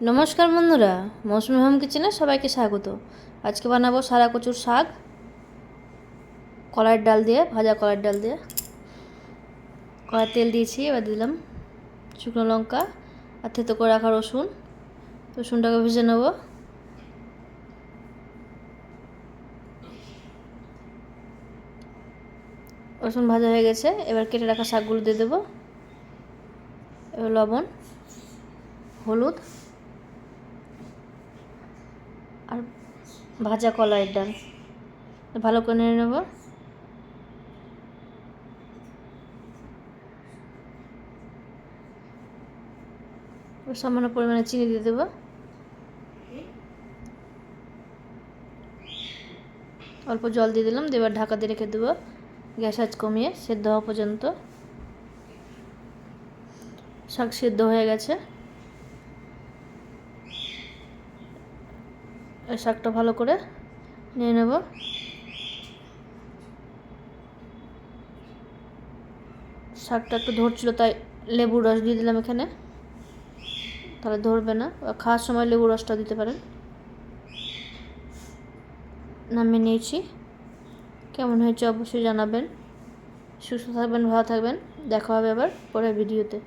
নমস্কার বন্ধুরা, মৌসুমি হোম কিচেনে সবাইকে স্বাগত। আজকে বানাবো সারা কচুর শাক, কলার ডাল দিয়ে, ভাজা কলার ডাল দিয়ে। কড়াই তেল দিয়েছি, এবার দিলাম শুকনো লঙ্কা আর থেতো করে রাখা রসুন। রসুনটাকে ভেজে নেব। রসুন ভাজা হয়ে গেছে, এবার কেটে রাখা শাকগুলো দিয়ে দেবো। এবার লবণ, হলুদ আর ভাজা কলাইয়ের ডাল। ভালো করে নেড়ে নেব। সামান্য পরিমাণে চিনি দিয়ে দেবো। অল্প জল দিয়ে দিলাম, দিয়ে এবার ঢাকা দিয়ে রেখে দেবো। গ্যাস আজ কমিয়ে, সেদ্ধ হওয়া পর্যন্ত। শাক সেদ্ধ হয়ে গেছে। এই শাকটা ভালো করে নিয়ে নেব। শাকটা একটু ধরছিল, তাই লেবুর রস দিয়ে দিলাম এখানে। তাহলে ধরবে না, খাওয়ার সময় লেবুর রসটা দিতে পারেন। নামিয়ে নিয়েছি। কেমন হয়েছে অবশ্যই জানাবেন। সুস্থ থাকবেন, ভালো থাকবেন। দেখা হবে আবার পরের ভিডিওতে।